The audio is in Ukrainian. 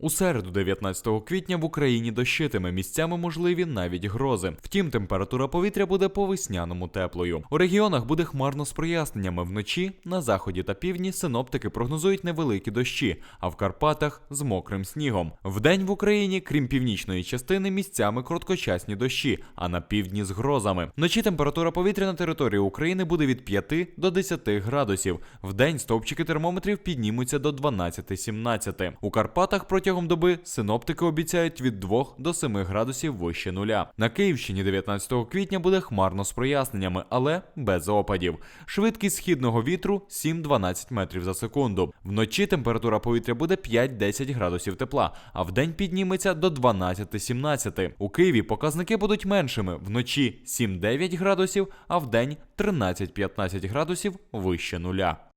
У середу, 19 квітня, в Україні дощитиме місцями можливі навіть грози. Втім, температура повітря буде по весняному теплою. У регіонах буде хмарно з проясненнями вночі. На заході та півдні синоптики прогнозують невеликі дощі, а в Карпатах з мокрим снігом. Вдень в Україні, крім північної частини, місцями короткочасні дощі, а на півдні з грозами. Вночі температура повітря на території України буде від 5 до 10 градусів. Вдень стовпчики термометрів піднімуться до 12-17. У Карпатах протягом доби синоптики обіцяють від 2 до 7 градусів вище нуля. На Київщині 19 квітня буде хмарно з проясненнями, але без опадів. Швидкість східного вітру 7-12 метрів за секунду. Вночі температура повітря буде 5-10 градусів тепла, а вдень підніметься до 12-17. У Києві показники будуть меншими. Вночі 7-9 градусів, а вдень 13-15 градусів вище нуля.